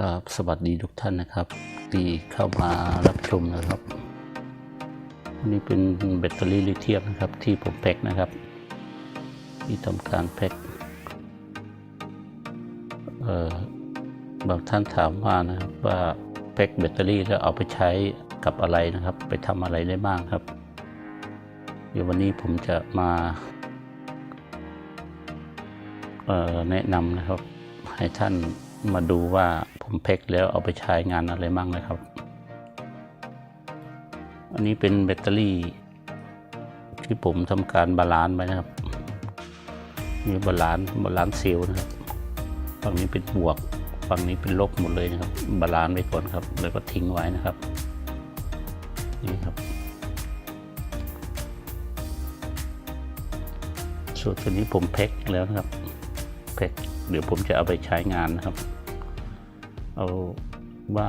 ครับสวัสดีทุกท่านนะครับที่เข้ามารับชมนะครับอันนี้เป็นแบตเตอรี่ลิเธียมนะครับ ที่ผมแพ็คนะครับ ที่ทำการแพ็คเอ่อบางท่านถามว่านะครับว่าแพ็คแบตเตอรี่แล้วเอาไปใช้กับอะไรนะครับ ไปทำอะไรได้บ้างครับ เดี๋ยววันนี้ผมจะมาแนะนำนะครับ ให้ท่านมาดูว่า ผมแพ็คแล้วเอาไปใช้งานอะไรบ้างนะครับ อันนี้เป็นแบตเตอรี่ ที่ผมทำการบาลานซ์ไว้นะครับนี่บาลานซ์บาลานซ์เซลล์นะครับฝั่งนี้เป็นบวกฝั่งนี้เป็นลบหมดเลยนะครับ บาลานซ์ไว้ก่อนครับ แล้วก็ทิ้งไว้นะครับ นี่ครับ ส่วนตัวนี้ผมแพ็คแล้วนะครับแพ็คเดี๋ยวผมจะเอาไปใช้งานนะครับ เอาว่า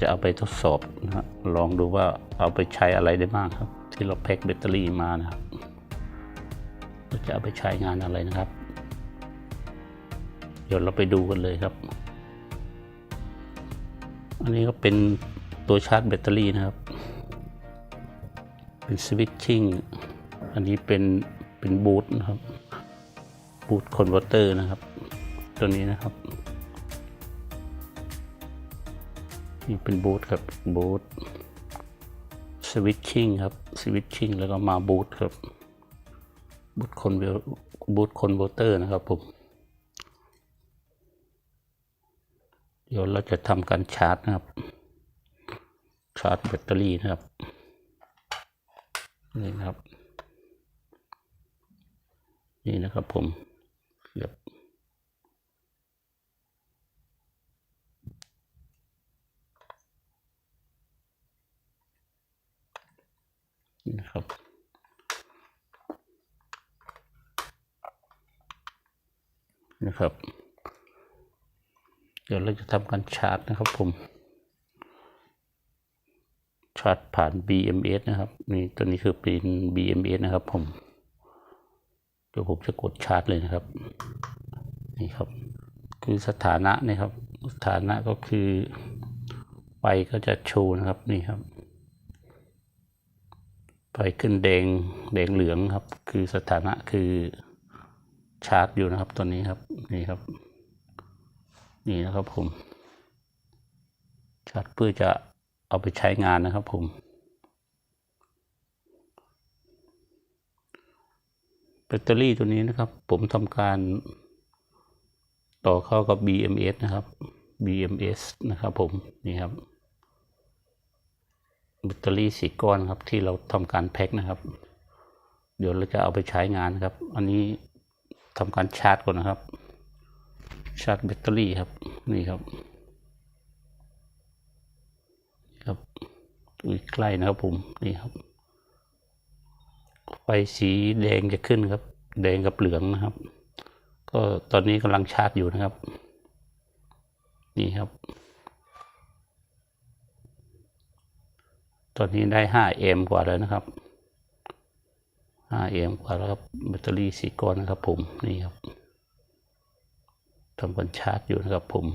จะเอาไปทดสอบนะฮะลองดูว่าเอาไปใช้อะไรได้บ้างครับ ที่เราแพ็คแบตเตอรี่มานะครับจะเอาไปใช้งานอะไรนะครับ เดี๋ยวเราไปดูกันเลยครับ อันนี้ก็เป็นตัวชาร์จแบตเตอรี่นะครับ เป็นสวิตชิ่งอันนี้เป็นเป็นบูทนะครับบูทคอนเวอร์เตอร์นะครับ ตัวนี้นะครับ นี่เป็นบูทครับบูทสวิตชิ่งครับสวิตชิ่งแล้วก็มาบูทครับบูทคอนบูทคอนเวเตอร์นะครับผมเดี๋ยวเราจะทำการชาร์จนะครับ ชาร์จแบตเตอรี่นะครับนี่นะครับ นี่นะครับผมเสียบ นี่นะครับนะครับ เดี๋ยวเราจะทำการชาร์จนะครับผม ชาร์จผ่าน BMS นะครับ นี่ตัวนี้คือเป็น BMS นะครับผม เดี๋ยวผมจะกดชาร์จเลยนะครับ นี่ครับ คือสถานะนะครับ สถานะก็คือไฟก็จะโชว์นะครับ นี่ครับ ไฟขึ้นแดงแดงเหลืองครับ คือสถานะคือชาร์จอยู่นะครับตัวนี้ครับนี่ครับ นี่นะครับผม ชาร์จเพื่อจะเอาไปใช้งานนะครับผมแบตเตอรี่ตัวนี้นะครับ ผมทำการต่อเข้ากับ BMS นะครับ BMS นะครับผม นี่ครับ แบตเตอรี่สีก้อนครับที่เราทำการแพ็คนะครับ เดี๋ยวเราจะเอาไปใช้งานครับ อันนี้ทำการชาร์จก่อนนะครับ ชาร์จแบตเตอรี่ครับนี่ครับครับอุ้ยใกล้นะครับผมนี่ครับ ไฟสีแดงจะขึ้นครับ แดงกับเหลืองนะครับ ก็ตอนนี้กำลังชาร์จอยู่นะครับ นี่ครับ ตอนนี้ได้5เอมกว่าแล้วนะครับ5เอมกว่าแล้วครับแบตเตอรี่สีก้อนนะครับผมนี่ครับทำการชาร์จอยู่นะครับผม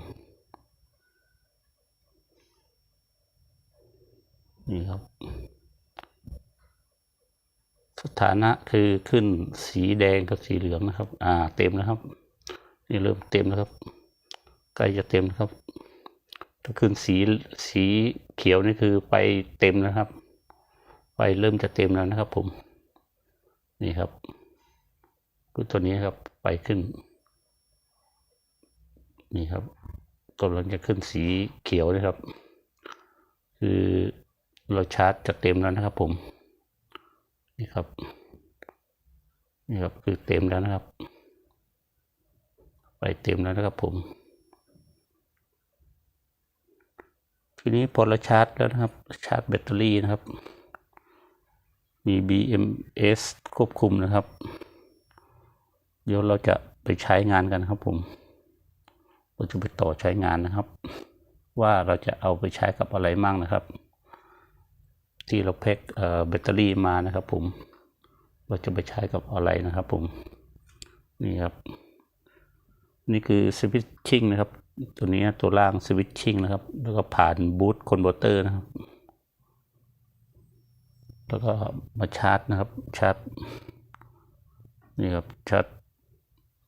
นี่ครับ สถานะคือขึ้นสีแดงกับสีเหลืองนะครับ อ่า เต็มแล้วครับ นี่เริ่มเต็มแล้วครับ ใกล้จะเต็มแล้วครับ ถ้าขึ้นสีสีเขียวนี่คือไปเต็มแล้วครับไฟเริ่มจะเต็มแล้วนะครับ ผม นี่ครับคือตัวนี้ครับไปขึ้น นี่ครับกำลังจะขึ้นสีเขียวนะครับ คือเราชาร์จจะเต็มแล้วนะครับ ผม นี่ครับ นี่ครับคือเต็มแล้วนะครับ ไปเต็มแล้วนะครับผม ทีนี้พอเราชาร์จแล้วนะครับ ชาร์จแบตเตอรี่นะครับ มี BMS ควบคุมนะครับ เดี๋ยวเราจะไปใช้งานกันครับผมเราจะไปต่อใช้งานนะครับ ว่าเราจะเอาไปใช้กับอะไรมั่งนะครับ ที่เราแพ็คแบตเตอรี่มานะครับ ผมเราจะไปใช้กับอะไรนะครับ ผมนี่ครับ นี่คือสวิตชิ่งนะครับ ตัวนี้ตัวล่างสวิตชิ่งนะครับ แล้วก็ผ่านบูทคอนเวอร์เตอร์นะครับ แล้วก็มาชาร์จนะครับ ชาร์จ นี่ครับ ชาร์จ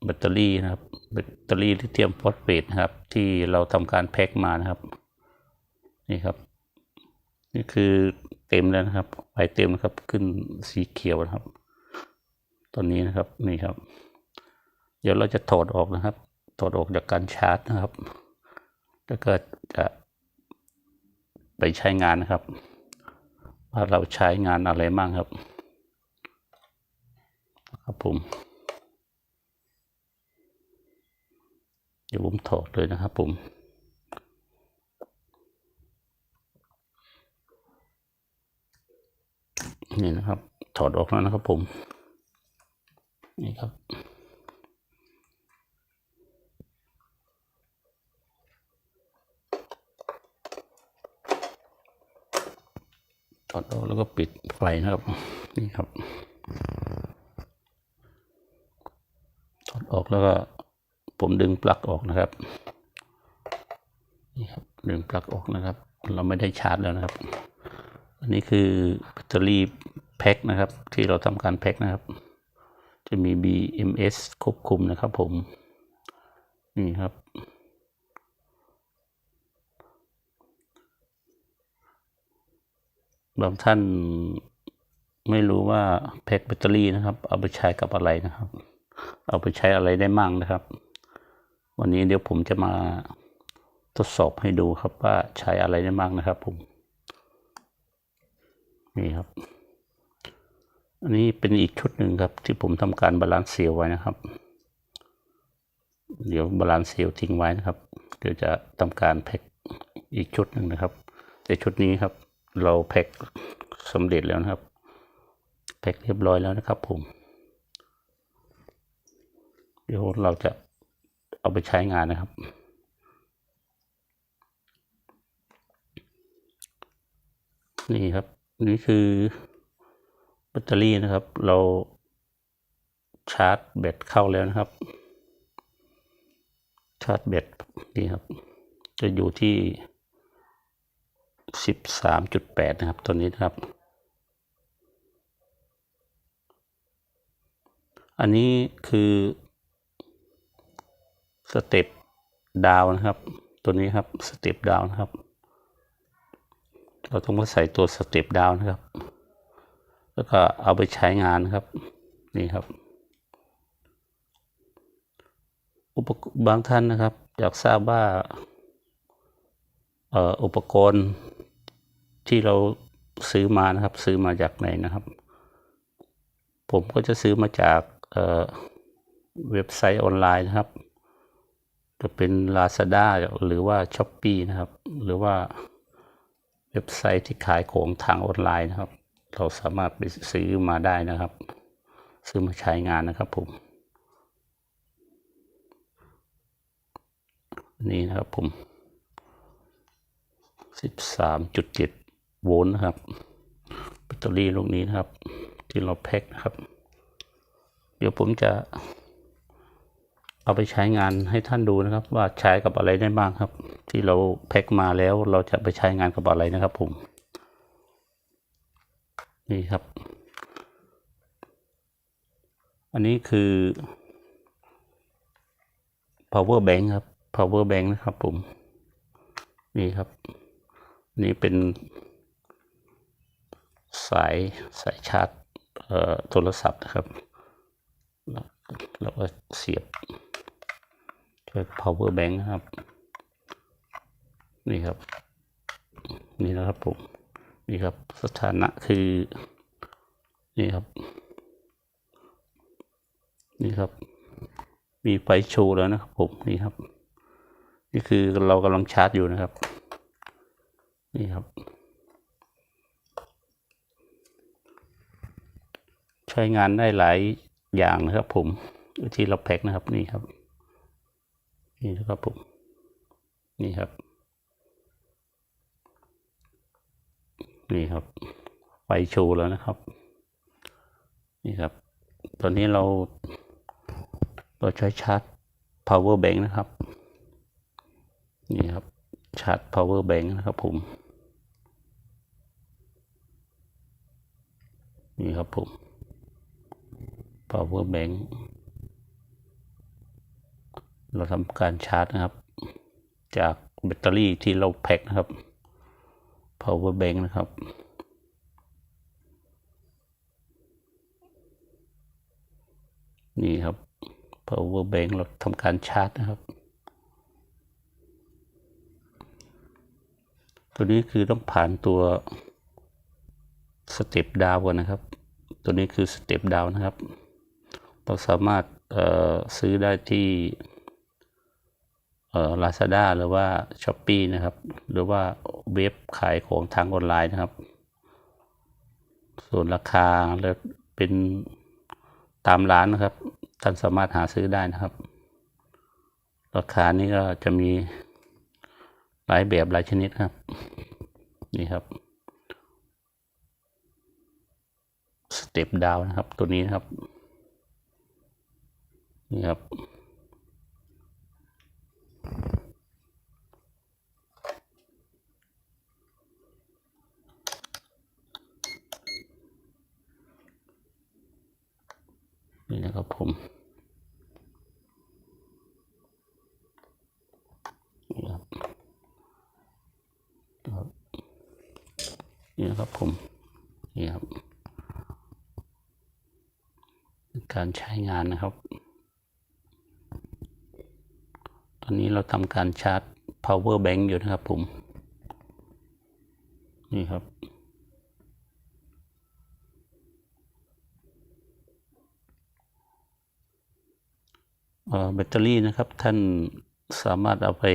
แบตเตอรี่นะครับ แบตเตอรี่ลิเธียมฟอสเฟตนะครับ ที่เราทำการแพ็คมานะครับ นี่ครับ นี่คือเต็มแล้วนะครับไฟเต็มนะครับ ขึ้นสีเขียวนะครับ ตอนนี้นะครับ นี่ครับ เดี๋ยวเราจะถอดออกนะครับ ถอดออกจากการชาร์จนะครับแล้วก็จะไปใช้งานนะครับ ว่าเราใช้งานอะไรบ้างครับ ครับผม เดี๋ยวผมถอดเลยนะครับผมนี่นะครับ ถอดออกแล้วนะครับผม นี่ครับ อดออกแล้วก็ปิดไฟนะครับ นี่ครับถอดออกแล้วก็ ผมดึงปลั๊กออกนะครับ นี่ครับ ดึงปลั๊กออกนะครับ เราไม่ได้ชาร์จแล้วนะครับ อันนี้คือแบตเตอรี่แพ็คนะครับ ที่เราทำการแพ็คนะครับ จะมี BMS ควบคุมนะครับผม นี่ครับ บางท่านไม่รู้ว่าแพ็คแบตเตอรี่นะครับ เอาไปใช้กับอะไรนะครับ เอาไปใช้อะไรได้มั่งนะครับ วันนี้เดี๋ยวผมจะมาทดสอบให้ดูครับว่าใช้อะไรได้มั่งนะครับ ผม นี่ครับ อันนี้เป็นอีกชุดหนึ่งครับ ที่ผมทำการบาลานซ์เซลไว้นะครับ เดี๋ยวบาลานซ์เซลทิ้งไว้นะครับ เดี๋ยวจะทำการแพ็คอีกชุดหนึ่งนะครับ แต่ชุดนี้ครับ เราแพ็คสำเร็จแล้วนะครับ แพ็คเรียบร้อยแล้วนะครับผม เดี๋ยวเราจะเอาไปใช้งานนะครับ นี่ครับ นี่คือแบตเตอรี่นะครับ เราชาร์จแบตเข้าแล้วนะครับ ชาร์จแบตนี่ครับ จะอยู่ที่ สิบสามจุดแปดนะครับตัวนี้นะครับ อันนี้คือสเต็ปดาวนะครับ ตัวนี้ครับสเต็ปดาวนะครับ เราต้องมาใส่ตัวสเต็ปดาวนะครับ แล้วก็เอาไปใช้งานนะครับ นี่ครับ อุปกรณ์บางท่านนะครับ อยากทราบว่าอุปกรณ์ ที่เราซื้อมานะครับ ซื้อมาจากไหนนะครับ ผมก็จะซื้อมาจากเเว็บไซต์ออนไลน์นะครับ จะเป็น Lazada หรือว่า s h อ p e e นะครับ หรือว่าเว็บไซต์ที่ขายของทางออนไลน์นะครับ เราสามารถไปซื้อมาได้นะครับ ซื้อมาใช้งานนะครับผมนี่นะครับผม 13.7 โวลต์นะครับแบตเตอรี่ลูกนี้นะครับ ที่เราแพ็คนะครับ เดี๋ยวผมจะเอาไปใช้งานให้ท่านดูนะครับ ว่าใช้กับอะไรได้บ้างครับ ที่เราแพ็คมาแล้วเราจะไปใช้งานกับอะไรนะครับ ผม นี่ครับ อันนี้คือ power bank ครับ power bank นะครับผม นี่ครับ นี่เป็น สายสายชาร์จโทรศัพท์นะครับ แล้วก็เสียบด้วย power bank นะครับ นี่ครับ นี่นะครับผม นี่ครับสถานะคือ นี่ครับ นี่ครับ มีไฟโชว์แล้วนะครับผม นี่ครับ นี่คือเรากำลังชาร์จอยู่นะครับ นี่ครับ ช้งานได้หลายอย่างนะครับผมที่เราแพ็คนะครับนี่ครับ นี่นะครับผมนี่ครับ นี่ครับไฟโชว์แล้วนะครับ นี่ครับ ตอนนี้เราเราใช้ชาร์จ power bank นะครับ นี่ครับชาร์จ power bank นะครับผม นี่ครับผม power bank เราทำการชาร์จนะครับ จากแบตเตอรี่ที่เราแพ็คนะครับ power bank นะครับนี่ครับ power bank เราทำการชาร์จนะครับ ตัวนี้คือต้องผ่านตัวสเต็ปดาวก่อนนะครับ ตัวนี้คือสเต็ปดาวนะครับ เราสามารถซื้อได้ที่ลาซาด้าหรือว่าช้อปปีนะครับ หรือว่าเว็บขายของทางออนไลน์นะครับ ส่วนราคาแล้วเป็นตามร้านนะครับ ท่านสามารถหาซื้อได้นะครับ ราคานี้ก็จะมีหลายแบบหลายชนิดครับ นี่ครับสเต็ปดาวนะครับตัวนี้นะครับ นี่ครับ นี่นะครับผมนี่ครับนี่นะครับผม นี่ครับ การใช้งานนะครับ ตอ นี้เราทำการชาร์จ power bank อยู่นะครับผม นี่ครับ แบตเตอรี่นะครับท่านสามารถเอาไป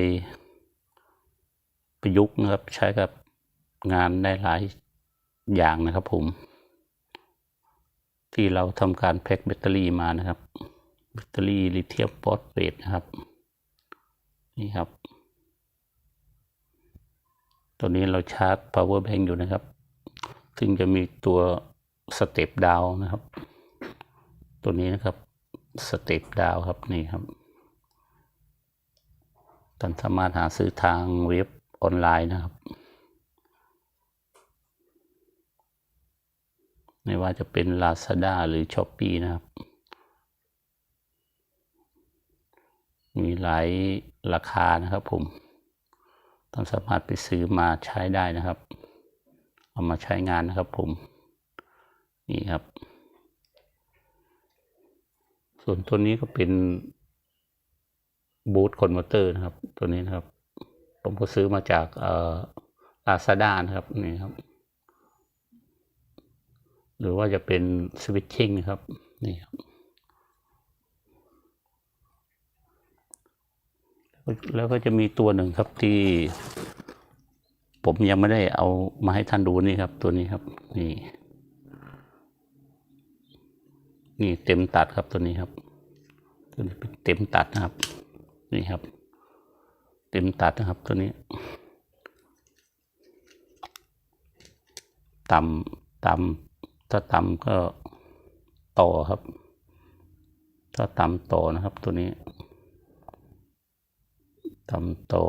ประยุกต์นะครับใช้กับงานได้หลายอย่างนะครับผม ที่เราทำการแพ็คแบตเตอรี่มานะครับ แบตเตอรี่ลิเธียมฟอสเฟตนะครับ นี่ครับตัวนี้เราชาร์จ power bank อยู่นะครับ ซึ่งจะมีตัวสเต็ปดาวนะครับ ตัวนี้นะครับสเต็ปดาวครับนี่ครับท่านสามารถหาซื้อทางเว็บออนไลน์นะครับ ไม่ว่าจะเป็น Lazada หรือ s h อ p e e นะครับ มีหลายราคานะครับผมท่านสามารถไปซื้อมาใช้ได้นะครับ เอามาใช้งานนะครับผม นี่ครับ ส่วนตัวนี้ก็เป็นบูทคอนเวอร์เตอร์นะครับ ตัวนี้นะครับ ผมก็ซื้อมาจากเอ่อลาซาด้านะครับนี่ครับ หรือว่าจะเป็นสวิตชิ่งนะครับนี่ครับ แล้วก็จะมีตัวหนึ่งครับที่ ผมยังไม่ได้เอามาให้ท่านดูนี่ครับ ตัวนี้ครับ นี่ นี่เต็มตัดครับตัวนี้ครับ ตัวนี้เป็นเต็มตัดนะครับ นี่ครับ เต็มตัดนะครับตัวนี้ต่ำต่ำถ้าต่ำก็ต่อครับ ถ้าต่ำต่อนะครับตัวนี้ ต่ำต่อ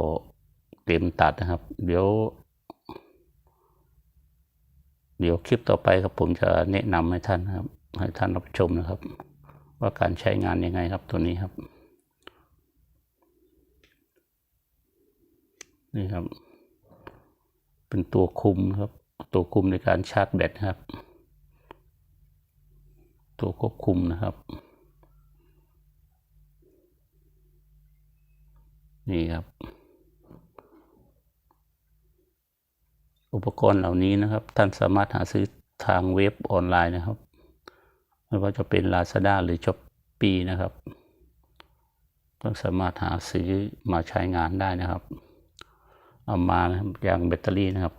เต็มตัดนะครับ เดี๋ยว เดี๋ยวคลิปต่อไปครับผมจะแนะนำให้ท่านนะครับ ให้ท่านรับชมนะครับ ว่าการใช้งานยังไงครับตัวนี้ครับนี่ครับ เป็นตัวคุมครับ ตัวคุมในการชาร์จแบตครับ ตัวควบคุมนะครับ นี่ครับ อุปกรณ์เหล่านี้นะครับ ท่านสามารถหาซื้อทางเว็บออนไลน์นะครับ ไม่ว่าจะเป็น Lazada หรือ s h อ p e e นะครับท่านสามารถหาซื้อมาใช้งานได้นะครับ เอามาอย่างแบตเตอรี่นะครับ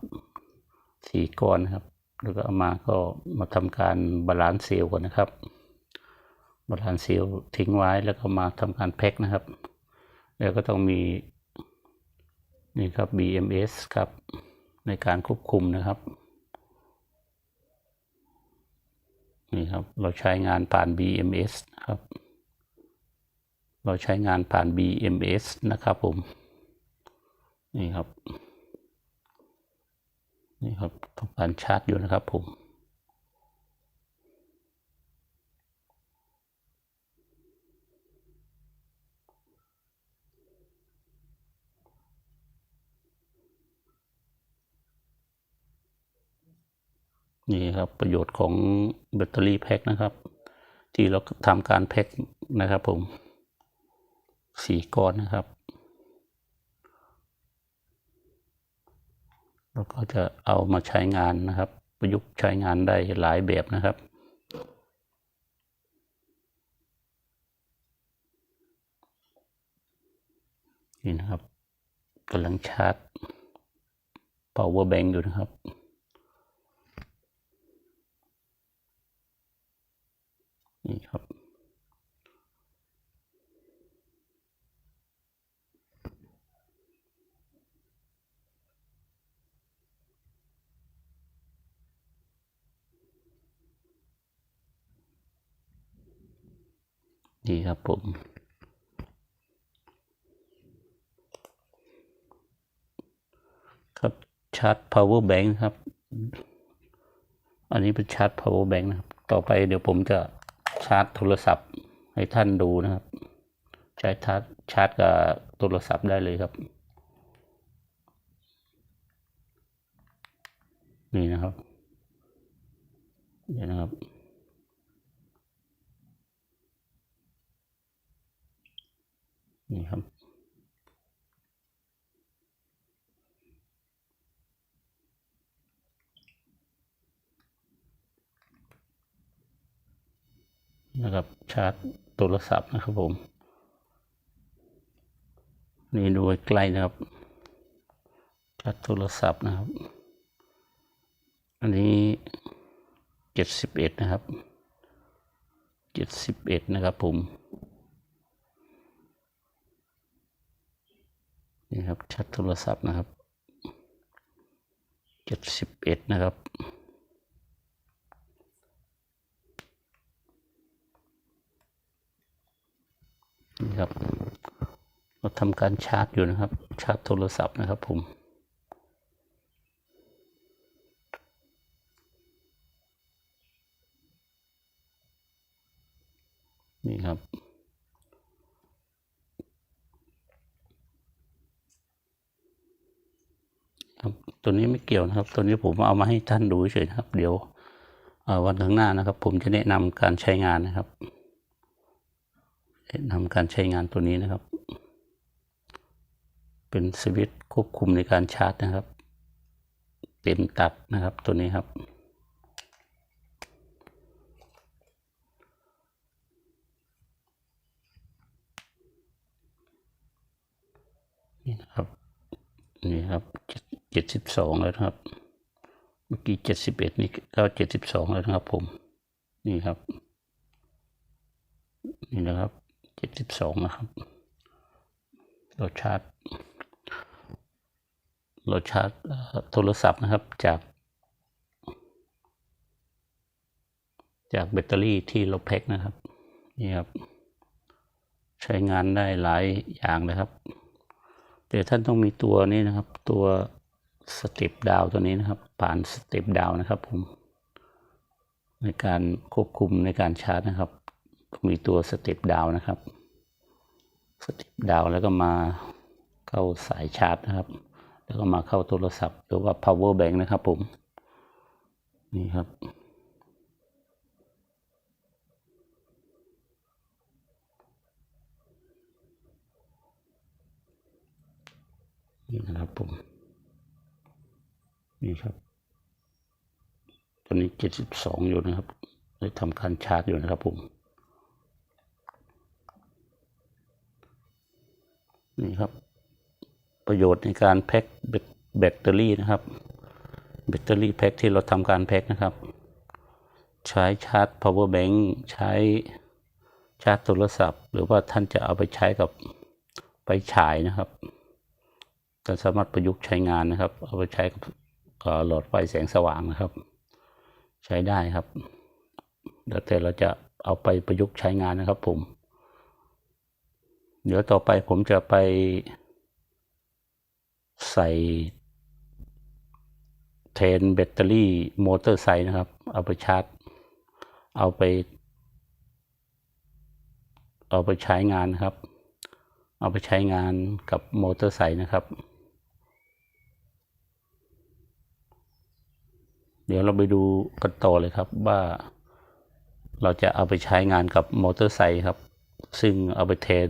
สี่ก้อนนะครับ แล้วก็เอามาก็มาทำการบาลานซ์เซลล์ก่อนนะครับบาลานซ์เซลล์ทิ้งไว้แล้วก็มาทำการแพ็คนะครับ แล้วก็ต้องมีนี่ครับ BMS ครับในการควบคุมนะครับนี่ครับ เราใช้งานผ่าน BMS ครับ เราใช้งานผ่าน BMS นะครับผม นี่ครับ นี่ครับต้องการชาร์จอยู่นะครับผม นี่ครับประโยชน์ของแบตเตอรี่แพ็คนะครับ ที่เราทำการแพ็คนะครับผมสี่ก้อนนะครับแล้วก็จะเอามาใช้งานนะครับ ประยุกต์ใช้งานได้หลายแบบนะครับนี่นะครับกำลังชาร์จ power bank อยู่นะครับ นี่ครับ นี่ครับผม ครับชาร์จ power bank ครับ อันนี้เป็นชาร์จ power bank นะครับ ต่อไปเดี๋ยวผมจะชาร์จโทรศัพท์ให้ท่านดูนะครับ ใช้ชาร์จชาร์จกับโทรศัพท์ได้เลยครับ นี่นะครับ เดี๋ยวนะครับ นี่ครับ นะครับ ชาร์จโทรศัพท์นะครับผม นี่ดูใกล้นะครับ ชาร์จโทรศัพท์นะครับ อันนี้เจ็ดสิบเอ็ดนะครับเจ็ดสิบเอ็ดนะครับผม นี่ครับชาร์จโทรศัพท์นะครับเจ็ดสิบเอ็ดนะครับนี่ครับเราทำการชาร์จอยู่นะครับ ชาร์จโทรศัพท์นะครับผมนี่ครับ ครับ ตัวนี้ไม่เกี่ยวนะครับ ตัวนี้ผมเอามาให้ท่านดูเฉยๆนะครับ เดี๋ยววันข้างหน้านะครับ ผมจะแนะนำการใช้งานนะครับ แนะนำการใช้งานตัวนี้นะครับ เป็นสวิตช์ควบคุมในการชาร์จนะครับ เต็มตัดนะครับตัวนี้ครับนี่นะครับนี่ครับ เจ็ดสิบสองแล้วนะครับ เมื่อกี้เจ็ดสิบเอ็ดนี่ก็เจ็ดสิบสองแล้วนะครับ ผม นี่ครับ นี่นะครับเจ็ดสิบสองนะครับ เราชาร์จ เราชาร์จโทรศัพท์นะครับจาก จากแบตเตอรี่ที่เราแพ็คนะครับ นี่ครับ ใช้งานได้หลายอย่างเลยครับแต่ท่านต้องมีตัวนี้นะครับ ตัว สเต็ปดาวตัวนี้นะครับ ผ่านสเต็ปดาวนะครับผม ในการควบคุมในการชาร์จนะครับ มีตัวสเต็ปดาวนะครับ สเต็ปดาวแล้วก็มาเข้าสายชาร์จนะครับ แล้วก็มาเข้าโทรศัพท์หรือว่า power bank นะครับผม นี่ครับนี่นะครับผม นี่ครับ ตอนนี้เจ็ดสิบสองอยู่นะครับได้ทำการชาร์จอยู่นะครับผมนี่ครับ ประโยชน์ในการแพ็คแบตเตอรี่นะครับ แบตเตอรี่แพ็คที่เราทำการแพ็คนะครับ ใช้ชาร์จ power bank ใช้ชาร์จโทรศัพท์ หรือว่าท่านจะเอาไปใช้กับไปฉายนะครับท่านสามารถประยุกต์ใช้งานนะครับ เอาไปใช้กับ โหลอดไฟแสงสว่างนะครับ ใช้ได้ครับแล้วแต่เราจะเอาไปประยุกต์ใช้งานนะครับผม เดี๋ยวต่อไปผมจะไปใส่แทนแบตเตอรี่มอเตอร์ไซค์นะครับ เอาไปชาร์จ เอาไป เอาไปใช้งานนะครับ เอาไปใช้งานกับมอเตอร์ไซค์นะครับ เดี๋ยวเราไปดูกันต่อเลยครับว่าเราจะเอาไปใช้งานกับมอเตอร์ไซค์ครับ ซึ่งเอาไปแทน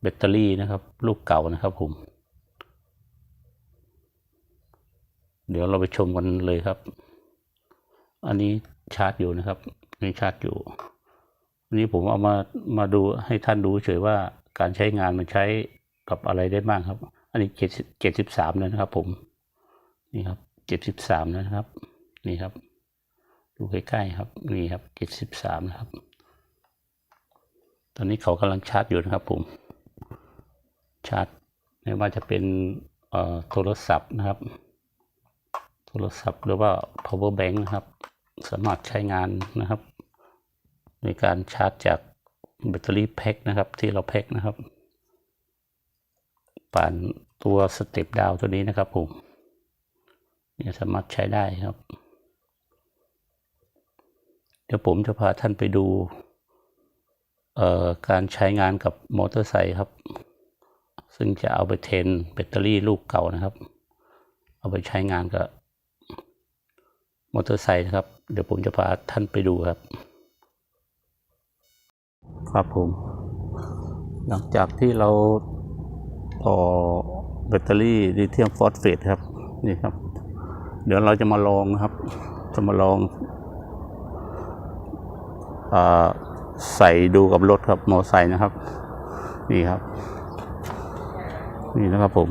แบตเตอรี่นะครับ ลูกเก่านะครับผม เดี๋ยวเราไปชมกันเลยครับ อันนี้ชาร์จอยู่นะครับอันนี้ชาร์จอยู่อันนี้ผมเอามามาดูให้ท่านดูเฉยว่าการใช้งานมันใช้กับอะไรได้บ้างครับ อันนี้เจ็ดเจ็ดสิบสามนะครับผมนี่ครับ เจ็ดสิบสามนะครับ นี่ครับ ดูใกล้ๆครับ นี่ครับเจ็ดสิบสามนะครับ ตอนนี้เขากำลังชาร์จอยู่นะครับ ผม ชาร์จไม่ว่าจะเป็นเอ่อโทรศัพท์นะครับ โทรศัพท์หรือว่า power bank นะครับ สามารถใช้งานนะครับ ในการชาร์จจากแบตเตอรี่แพ็คนะครับ ที่เราแพ็คนะครับ ผ่านตัวสเต็ปดาวตัวนี้นะครับผม เนี่ยสามารถใช้ได้ครับ เดี๋ยวผมจะพาท่านไปดูการใช้งานกับมอเตอร์ไซค์ครับ ซึ่งจะเอาไปเทนแบตเตอรี่ลูกเก่านะครับ เอาไปใช้งานกับมอเตอร์ไซค์นะครับ เดี๋ยวผมจะพาท่านไปดูครับ ครับผม หลังจากที่เราต่อแบตเตอรี่ลิเธียมฟอสเฟตครับ นี่ครับ เดี๋ยวเราจะมาลองนะครับ จะมาลองอใส่ดูกับรถครับมอไซค์นะครับ นี่ครับ นี่นะครับผม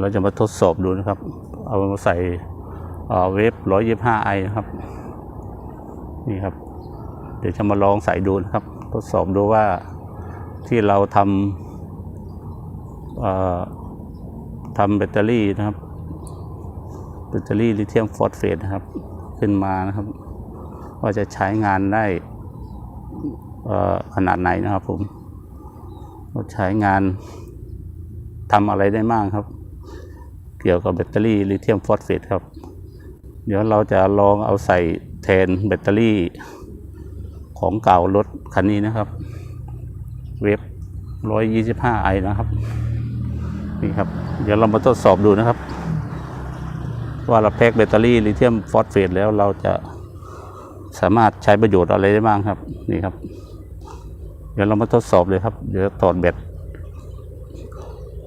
เราจะมาทดสอบดูนะครับ เอามาใส่เวฟร้อยยี่ห้าไอนะครับ นี่ครับ เดี๋ยวจะมาลองใส่ดูนะครับ ทดสอบดูว่าที่เราทำทำแบตเตอรี่นะครับ แบตเตอรี่ลิเธียมฟอสเฟตนะครับ ขึ้นมานะครับ ว่าจะใช้งานได้ขนาดไหนนะครับผมว่าใช้งานทำอะไรได้บ้างครับ เกี่ยวกับแบตเตอรี่ลิเธียมฟอสเฟตครับ เดี๋ยวเราจะลองเอาใส่แทนแบตเตอรี่ของเก่ารถคันนี้นะครับ เวฟร้อยยี่สิบห้าไอนะครับ นี่ครับ เดี๋ยวเรามาทดสอบดูนะครับ ว่าเราแพ็กแบตเตอรี่ลิเธียมฟอสเฟตแล้วเราจะสามารถใช้ประโยชน์อะไรได้บ้างครับ นี่ครับ เดี๋ยวเรามาทดสอบเลยครับ เดี๋ยวถอดแบต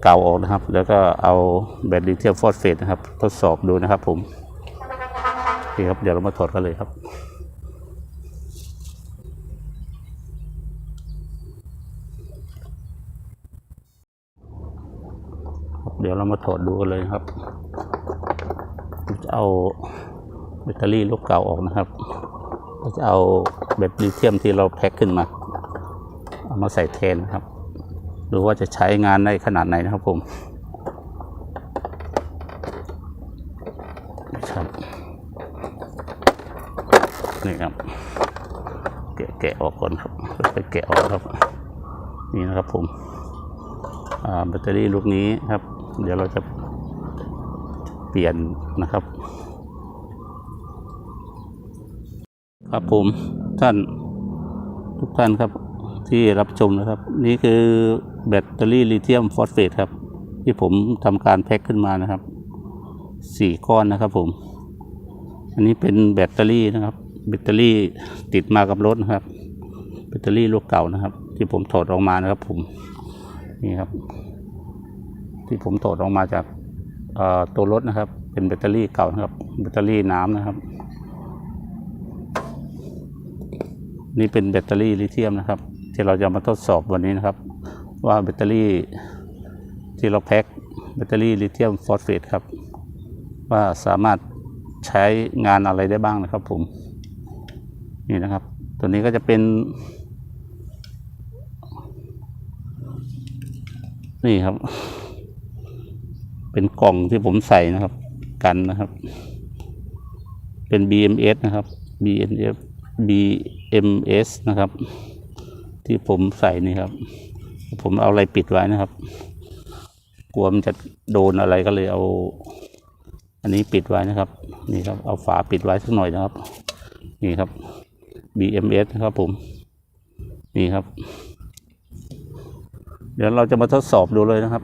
เก่าออกนะครับ แล้วก็เอาแบตลิเธียมฟอสเฟตนะครับ ทดสอบดูนะครับ ผมนี่ครับ เดี๋ยวเรามาถอดกันเลยครับเดี๋ยวเรามาถอดดูกันเลยครับ จะเอาแบตเตอรี่ลูกเก่าออกนะครับเราจะเอาแบตลิเธียมที่เราแพ็คขึ้นมา เอามาใส่แทนนะครับ ดูว่าจะใช้งานได้ขนาดไหนนะครับผมครับนี่ครับแกะแกะออกก่อนครับค่อยๆแกะออกครับ นี่นะครับผมแบตเตอรี่ลูกนี้ครับ เดี๋ยวเราจะ ปลี่ยนนะครับ ครับผมท่านทุกท่านครับที่รับชมนะครับ นี่คือแบตเตอรี่ลิเธียมฟอสเฟตครับ ที่ผมทำการแพ็คขึ้นมานะครับสี่ก้อนนะครับผม อันนี้เป็นแบตเตอรี่นะครับ แบตเตอรี่ติดมากับรถนะครับ แบตเตอรี่ลูกเก่านะครับ ที่ผมถอดออกมานะครับผมนี่ครับ ที่ผมถอดออกมาจาก ตัวรถนะครับ เป็นแบตเตอรี่เก่านะครับ แบตเตอรี่น้ำนะครับ นี่เป็นแบตเตอรี่ลิเธียมนะครับ ที่เราจะมาทดสอบวันนี้นะครับ ว่าแบตเตอรี่ที่เราแพ็คแบตเตอรี่ลิเธียมฟอสเฟตครับ ว่าสามารถใช้งานอะไรได้บ้างนะครับ ผมนี่นะครับ ตัวนี้ก็จะเป็นนี่ครับ เป็นกล่องที่ผมใส่นะครับ กันนะครับ เป็น BMS นะครับ BNF BMS นะครับ ที่ผมใส่นี่ครับ ผมเอาอะไรปิดไว้นะครับ กลัวมันจะโดนอะไรก็เลยเอา อันนี้ปิดไว้นะครับ นี่ครับ เอาฝาปิดไว้สักหน่อยนะครับ นี่ครับ BMS นะครับผม นี่ครับ เดี๋ยวเราจะมาทดสอบดูเลยนะครับ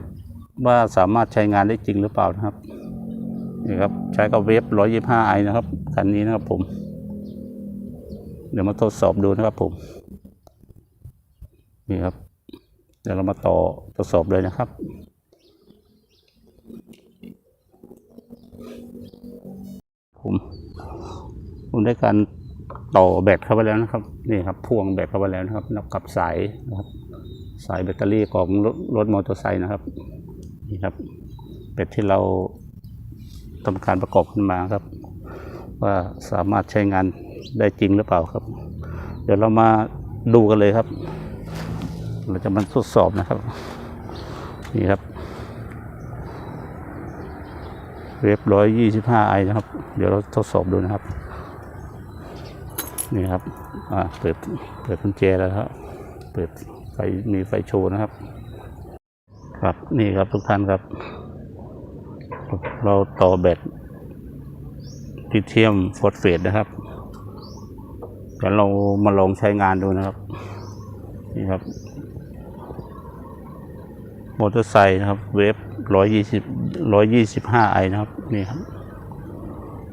ว่าสามารถใช้งานได้จริงหรือเปล่านะครับนี่ครับใช้กับเวฟ125ไอนะครับคันนี้นะครับผม เดี๋ยวมาทดสอบดูนะครับผม นี่ครับ เดี๋ยวเรามาต่อทดสอบเลยนะครับผมผมได้การต่อแบตเข้าไปแล้วนะครับ นี่ครับพ่วงแบตเข้าไปแล้วนะครับแล้วกับสายนะครับ สายแบตเตอรี่ของรถรถมอเตอร์ไซค์นะครับ นี่ครับแบตที่เราทำการประกอบขึ้นมาครับ ว่าสามารถใช้งานได้จริงหรือเปล่าครับ เดี๋ยวเรามาดูกันเลยครับ เราจะมาทดสอบนะครับ นี่ครับเวฟร้อยยี่สิบห้าไอนะครับ เดี๋ยวเราทดสอบดูนะครับ นี่ครับ อ่า เปิด เปิดกุญแจแล้วครับ เปิดไฟ มีไฟโชว์นะครับ ครับนี่ครับทุกท่านครับ เราต่อแบตลิเทียมฟอสเฟตนะครับเดี๋ยวเรามาลองใช้งานดูนะครับ นี่ครับ มอเตอร์ไซค์นะครับ เวฟร้อยยี่สิบร้อยยี่สิบห้าไอนะครับ นี่ครับ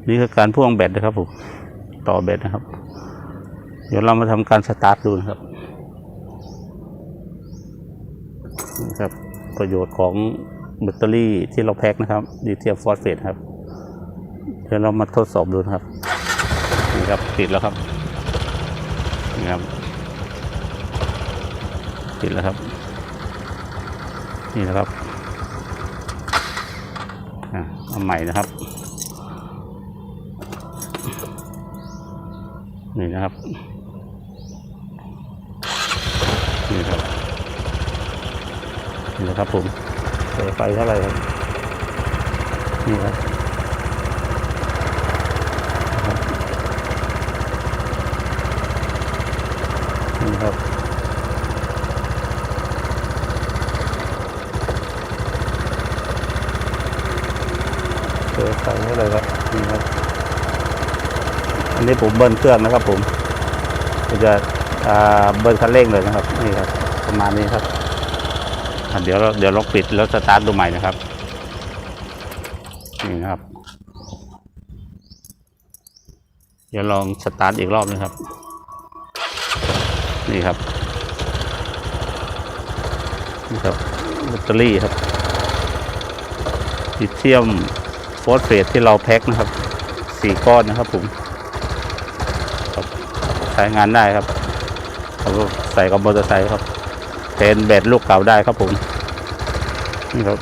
นี่คือการพ่วงแบตนะครับผมต่อแบตนะครับ เดี๋ยวเรามาทำการสตาร์ทดูนะครับนี่ครับ ประโยชน์ของแบตเตอรี่ที่เราแพ็คนะครับลิเธียมฟอสเฟตครับ เดี๋ยวเรามาทดสอบดูนะครับนี่ครับติดแล้วครับนี่ครับ ติดแล้วครับ นี่นะครับอะเอาใหม่นะครับ นี่นะครับ นี่ครับ นะครับผมเปิดไฟเท่าไหร่ครับนี่ครับนะครับนี่ครับเปิดไฟเท่าไหร่ครับนี่ครับ อันนี้ผมเบิ้ลเครื่องนะครับผมจะเบิ้ลคันเร่งเลยนะครับ นี่ครับ ประมาณนี้ครับ เดี๋ยวเราเดี๋ยวเราปิดแล้วสตาร์ทดูใหม่นะครับ นี่นะครับ เดี๋ยวลองสตาร์ทอีกรอบนะครับ นี่ครับ นี่ครับแบตเตอรี่ครับลิเธียมฟอสเฟตที่เราแพ็คนะครับสี่ก้อนนะครับผมใช้งานได้ครับเราใส่กับมอเตอร์ไซค์ครับ แทนแบตลูกเก่าได้ครับผมนี่ครับ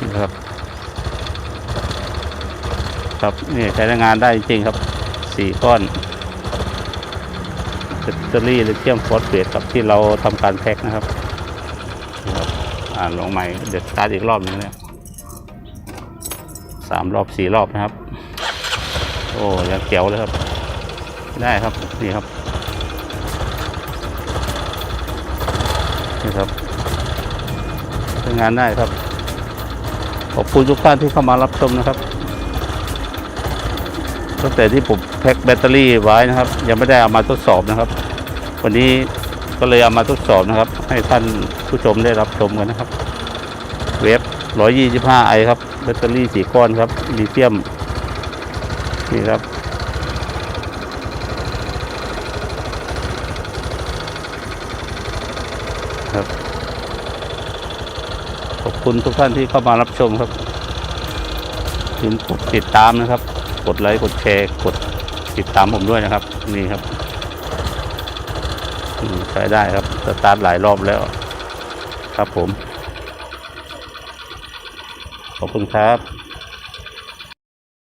นี่ครับ ครับนี่ใช้งานได้จริงครับสี่ก้อนแบตเตอรี่ลิเธียมฟอสเฟตครับที่เราทำการแพ็คนะครับครับอ่าลงใหม่เดี๋ยวสตาร์ทอีกรอบหนึงเนี่ยสามรอบสี่รอบนะครับ โอ้ยังเกี่ยวเลยครับ ได้ครับ นี่ครับ นี่ครับใช้งานได้ครับ ขอบคุณทุกท่านที่เข้ามารับชมนะครับ ตั้งแต่ที่ผมแพ็คแบตเตอรี่ไว้นะครับ ยังไม่ได้เอามาทดสอบนะครับ วันนี้ก็เลยเอามาทดสอบนะครับ ให้ท่านผู้ชมได้รับชมกันนะครับ เวฟ125ไอครับแบตเตอรี่สี่ก้อนครับลิเธียมนี่ครับ ขอบ คุณทุกท่านที่เข้ามารับชมครับถึงกดติดตามนะครับ กดไลค์กดแชร์กดติดตามผมด้วยนะครับ นี่ครับใช้ได้ครับสตาร์ทหลายรอบแล้วครับผม ขอบคุณครับ